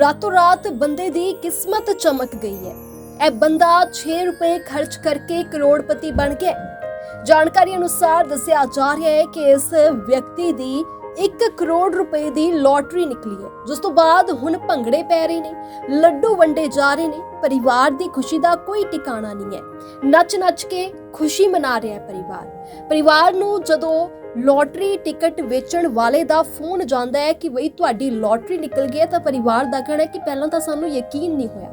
ਰਾਤੋਂ ਰਾਤ ਬੰਦੇ ਦੀ ਕਿਸਮਤ ਚਮਕ ਗਈ ਹੈ। ਇਹ ਬੰਦਾ 6 ਰੁਪਏ ਖਰਚ ਕਰਕੇ ਕਰੋੜਪਤੀ ਬਣ ਗਿਆ ਜਾਣਕਾਰੀ ਅਨੁਸਾਰ ਦੱਸਿਆ ਜਾ ਰਿਹਾ ਹੈ ਕਿ ਇਸ ਵਿਅਕਤੀ ਦੀ 1 ਕਰੋੜ ਰੁਪਏ ਦੀ ਲੋਟਰੀ ਨਿਕਲੀ ਹੈ, ਜਿਸ ਤੋਂ ਬਾਅਦ ਹੁਣ ਭੰਗੜੇ ਪੈ ਰਹੇ ਨੇ, ਲੱਡੂ ਵੰਡੇ ਜਾ ਰਹੇ ਨੇ, ਪਰਿਵਾਰ ਦੀ ਖੁਸ਼ੀ ਦਾ ਕੋਈ ਟਿਕਾਣਾ ਨਹੀਂ ਹੈ। ਨੱਚ ਨੱਚ ਕੇ ਖੁਸ਼ੀ ਮਨਾ ਰਿਹਾ ਹੈ ਪਰਿਵਾਰ। ਪਰਿਵਾਰ ਨੂੰ ਜਦੋਂ ਲੋਟਰੀ ਟਿਕਟ ਵੇਚਣ ਵਾਲੇ ਦਾ ਫੋਨ ਜਾਂਦਾ ਹੈ ਕਿ ਬਈ ਤੁਹਾਡੀ ਲੋਟਰੀ ਨਿਕਲ ਗਈ ਹੈ ਤਾਂ ਪਰਿਵਾਰ ਦਾ ਕਹਿਣਾ ਹੈ ਕਿ ਪਹਿਲਾਂ ਤਾਂ ਸਾਨੂੰ ਯਕੀਨ ਨਹੀਂ ਹੋਇਆ।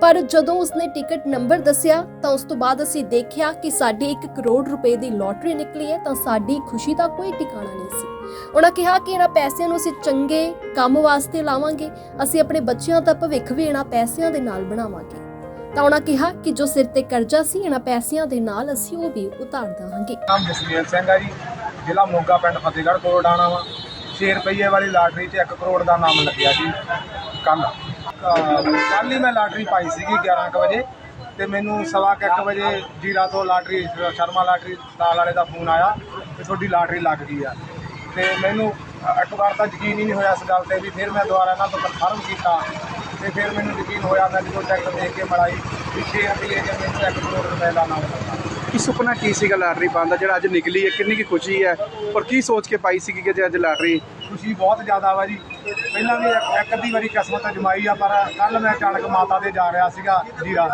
ਪਰ ਜਦੋਂ ਉਸਨੇ ਟਿਕਟ ਨੰਬਰ ਦੱਸਿਆ ਤਾਂ ਉਸ ਤੋਂ ਬਾਅਦ ਅਸੀਂ ਦੇਖਿਆ ਕਿ ਸਾਡੀ 1 ਕਰੋੜ ਰੁਪਏ ਦੀ ਲੋਟਰੀ ਨਿਕਲੀ ਹੈ ਤਾਂ ਸਾਡੀ ਖੁਸ਼ੀ ਦਾ ਕੋਈ ਟਿਕਾਣਾ ਨਹੀਂ ਸੀ। ਉਹਨਾਂ ਕਿਹਾ ਕਿ ਇਹਨਾਂ ਪੈਸਿਆਂ ਨੂੰ ਅਸੀਂ ਚੰਗੇ ਕੰਮ ਵਾਸਤੇ ਲਾਵਾਂਗੇ, ਅਸੀਂ ਆਪਣੇ ਬੱਚਿਆਂ ਦਾ ਭਵਿੱਖ ਵੀ ਇਹਨਾਂ ਪੈਸਿਆਂ ਦੇ ਨਾਲ ਬਣਾਵਾਂਗੇ। ਤਾਂ ਉਹਨਾਂ ਕਿਹਾ ਕਿ ਜੋ ਸਿਰ ਤੇ ਕਰਜ਼ਾ ਸੀ, ਇਹਨਾਂ ਪੈਸਿਆਂ ਦੇ ਨਾਲ ਅਸੀਂ ਉਹ ਵੀ ਉਤਾਰ ਦੇਵਾਂਗੇ। ਨਾਮ ਜਸਵੀਰ ਸਿੰਘ ਆ ਜੀ। ਜ਼ਿਲ੍ਹਾ ਮੋਗਾ ਪਿੰਡ ਫਤਿਹਗੜ੍ਹ ਕੋਲ ਡਾਣਾ ਵਾ। 6 ਰੁਪਏ ਵਾਲੀ ਲਾਟਰੀ 'ਚ 1 ਕਰੋੜ ਦਾ ਨਾਮ ਲੱਗਿਆ ਜੀ ਕੱਲ ਕੱਲ ਹੀ ਮੈਂ ਲਾਟਰੀ ਪਾਈ ਸੀਗੀ 11 ਕੁ ਵਜੇ ਤੇ ਮੈਨੂੰ ਸਵਾ ਕੁ ਇੱਕ ਵਜੇ ਜੀਰਾ ਤੋਂ ਲਾਟਰੀ, ਸ਼ਰਮਾ ਲਾਟਰੀ ਨਾਲ ਵਾਲੇ ਦਾ ਫੋਨ ਆਇਆ ਕਿ ਤੁਹਾਡੀ ਲਾਟਰੀ ਲੱਗ ਗਈ ਆ। ਤੇ ਮੈਨੂੰ ਇੱਕ ਵਾਰ ਤਾਂ ਯਕੀਨ ਹੀ ਨਹੀਂ ਹੋਇਆ ਇਸ ਗੱਲ ਤੇ ਵੀ ਫਿਰ ਮੈਂ ਦੁਬਾਰਾ ਇਹਨਾਂ ਤੋਂ ਕਨਫਰਮ ਕੀਤਾ ਤੇ ਫਿਰ ਮੈਨੂੰ ਯਕੀਨ ਹੋਇਆ ਮੈਂ ਜਦੋਂ ਚੈੱਕ ਦੇਖ ਕੇ ਮੜਾਈ ਵੀ 6 ਰੁਪਏ ਜੇ ਮੈਨੂੰ 1 ਕਰੋੜ ਰੁਪਏ ਦਾ ਨਾਮ ਲੱਗਾ। ਕੀ ਸੁਪਨਾ ਕੀ ਸੀਗਾ ਲਾਟਰੀ ਪਾਉਣ ਦਾ? ਜਿਹੜਾ ਅੱਜ ਨਿਕਲੀ ਹੈ ਕਿੰਨੀ ਕੀ ਖੁਸ਼ੀ ਹੈ? ਔਰ ਕੀ ਸੋਚ ਕੇ ਪਾਈ ਸੀਗੀ ਕਿ ਜੇ ਅੱਜ ਲਾਟਰੀ? ਖੁਸ਼ੀ ਬਹੁਤ ਜ਼ਿਆਦਾ ਵਾ ਜੀ। ਪਹਿਲਾਂ ਵੀ ਇੱਕ- ਇੱਕ ਅੱਧੀ ਵਾਰੀ ਕਿਸਮਤ ਅਜਮਾਈ ਆ ਪਰ ਕੱਲ ਮੈਂ ਅਚਾਨਕ ਮਾਤਾ ਦੇ ਜਾ ਰਿਹਾ ਸੀਗਾ ਜੀਰਾ।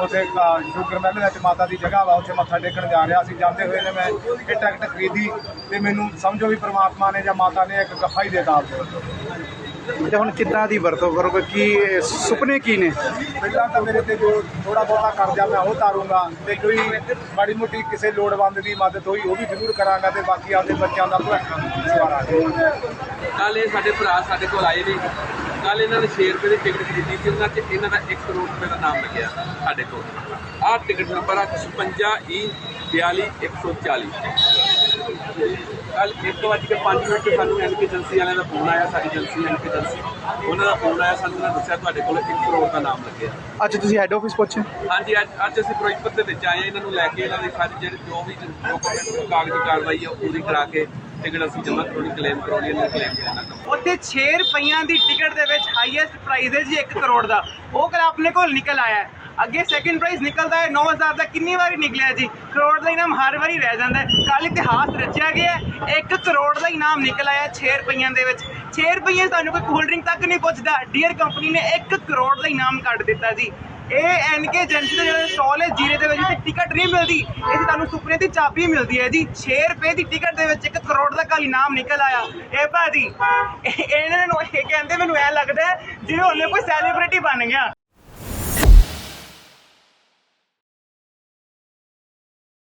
ਉੱਥੇ ਅ, ਸ਼ੂਗਰ ਮਿਲ ਵਿੱਚ ਮਾਤਾ ਦੀ ਜਗ੍ਹਾ ਵਾ ਉੱਥੇ ਮੱਥਾ ਟੇਕਣ ਜਾ ਰਿਹਾ ਸੀ। ਜਾਂਦੇ ਹੋਏ ਨੇ ਮੈਂ ਇਹ ਟਿਕਟ ਖਰੀਦੀ ਤੇ ਮੈਨੂੰ ਸਮਝੋ ਵੀ ਪ੍ਰਮਾਤਮਾ ਨੇ ਜਾਂ ਮਾਤਾ ਨੇ ਇੱਕ ਗੱਫਾ ਹੀ ਦੇ ਤਾ ਤੇ ਹੁਣ ਕਿੱਦਾਂ ਦੀ ਵਰਤੋਂ ਕਰੋਗੇ? ਕੀ ਸੁਪਨੇ ਕੀ ਨੇ? ਪਹਿਲਾਂ ਤਾਂ ਮੇਰੇ ਤੇ ਜੋ ਥੋੜਾ ਬਹੁਤਾ ਕਰਜ਼ਾ ਮੈਂ ਉਹ ਤਾਰੂੰਗਾ ਤੇ ਕੋਈ ਮਾੜੀ ਮੋਟੀ ਕਿਸੇ ਲੋੜਵੰਦ ਦੀ ਮਦਦ ਹੋਈ ਉਹ ਵੀ ਜ਼ਰੂਰ ਕਰਾਂਗਾ ਤੇ ਬਾਕੀ ਆਪਦੇ ਬੱਚਿਆਂ ਦਾ ਭਵਿੱਖ ਸਵਾਰਾ ਕੱਲ ਇਹ ਸਾਡੇ ਭਰਾ ਸਾਡੇ ਕੋਲ ਆਏ ਨੇ। ਕੱਲ ਇਹਨਾਂ ਨੇ 6 ਰੁਪਏ ਦੀ ਟਿਕਟ ਖਰੀਦੀ ਸੀ ਉਹਨਾਂ 'ਚ ਇਹਨਾਂ ਦਾ 1 ਕਰੋੜ ਰੁਪਏ ਦਾ ਨਾਮ ਲੱਗਿਆ ਸਾਡੇ ਕੋਲ। ਆਹ ਟਿਕਟ ਨੰਬਰ ਆ 56 ਈ 42 140 ਕੱਲ 1 ਵਜੇ ਕੇ 5 ਮਿੰਟ ਤੇ ਸਾਨੂੰ ਐਨਪੀ ਏਜੰਸੀ ਵਾਲਿਆਂ ਦਾ ਫੋਨ ਆਇਆ ਸਾਡੀ ਏਜੰਸੀ ਐਨਪੀ ਏਜੰਸੀ ਉਹਨਾਂ ਦਾ ਫੋਨ ਆਇਆ ਸਾਨੂੰ ਉਹਨਾਂ ਦੱਸਿਆ ਤੁਹਾਡੇ ਕੋਲ 1 ਕਰੋੜ ਦਾ ਨਾਮ ਲੱਗਿਆ। ਅੱਜ ਤੁਸੀਂ ਹੈੱਡ ਆਫਿਸ ਪਹੁੰਚੇ ਹਾਂਜੀ ਅੱਜ ਅੱਜ ਅਸੀਂ ਫਿਰੋਜ਼ਪੁਰ ਦੇ ਵਿੱਚ ਆਏ ਇਹਨਾਂ ਨੂੰ ਲੈ ਕੇ ਇਹਨਾਂ ਦੀ ਸਾਰੀ ਜਿਹੜੀ ਜੋ ਵੀ ਡਾਕੂਮੈਂਟ ਕਾਗਜ਼ੀ ਕਾਰਵਾਈ ਆ ਉਹ ਪੂਰੀ ਕਰਾ ਕੇ ਟਿਕਟ ਅਸੀਂ ਜਮ੍ਹਾਂ ਕਰਾਉਣੀ ਕਲੇਮ ਕਰਾਉਣੀ ਇਹਨਾਂ ਕਲੇਮ ਕਰਨਾ ਉੱਥੇ 6 ਰੁਪਈਆਂ ਦੀ ਟਿਕਟ ਦੇ ਵਿੱਚ ਹਾਈਐਸਟ ਪ੍ਰਾਈਸ ਹੈ ਜੀ 1 ਕਰੋੜ ਦਾ। ਉਹ ਕੱਲ ਆਪਣੇ ਕੋਲ ਨਿਕਲ ਆਇਆ ਹੈ। ਅੱਗੇ ਸੈਕਿੰਡ ਪ੍ਰਾਈਜ਼ ਨਿਕਲਦਾ ਹੈ 9000 ਦਾ ਕਿੰਨੀ ਵਾਰੀ ਨਿਕਲਿਆ ਜੀ? ਕਰੋੜ ਦਾ ਇਨਾਮ ਹਰ ਵਾਰੀ ਰਹਿ ਜਾਂਦਾ ਹੈ। ਕੱਲ ਇਤਿਹਾਸ ਰਚਿਆ ਗਿਆ ਹੈ 1 ਕਰੋੜ ਦਾ ਇਨਾਮ ਨਿਕਲ ਆਇਆ 6 ਰੁਪਈਆਂ ਦੇ ਵਿੱਚ। 6 ਰੁਪਈਏ ਤੁਹਾਨੂੰ ਕੋਈ ਕੋਲਡ ਡਰਿੰਕ ਤੱਕ ਨਹੀਂ ਪੁੱਛਦਾ। ਡੀਅਰ ਕੰਪਨੀ ਨੇ 1 ਕਰੋੜ ਦਾ ਇਨਾਮ ਕੱਢ ਦਿੱਤਾ ਜੀ। ਇਹ ਐਨਕੇ ਏਜੰਸੀ ਦਾ ਜਿਹੜਾ ਸਟਾਲ ਹੈ, ਜੀਰੇ ਦੇ ਵਿੱਚ ਤੇ ਟਿਕਟ ਨਹੀਂ ਮਿਲਦੀ। ਇਹ ਤੁਹਾਨੂੰ ਸੁਪਨੇ ਦੀ ਚਾਬੀ ਮਿਲਦੀ ਹੈ ਜੀ। 6 ਰੁਪਏ ਦੀ ਟਿਕਟ ਦੇ ਵਿੱਚ 1 ਕਰੋੜ ਦਾ ਕੱਲ ਇਨਾਮ ਨਿਕਲ ਆਇਆ। ਇਹ ਭਾਜੀ ਇਹ- ਇਹਨਾਂ ਨੂੰ ਇਹ ਕਹਿੰਦੇ, ਮੈਨੂੰ ਐ ਲੱਗਦਾ ਹੈ, ਜਿਵੇਂ ਉਹਨੇ ਕੋਈ ਸੈਲੀਬ੍ਰਿਟੀ ਬਣ ਗਿਆ।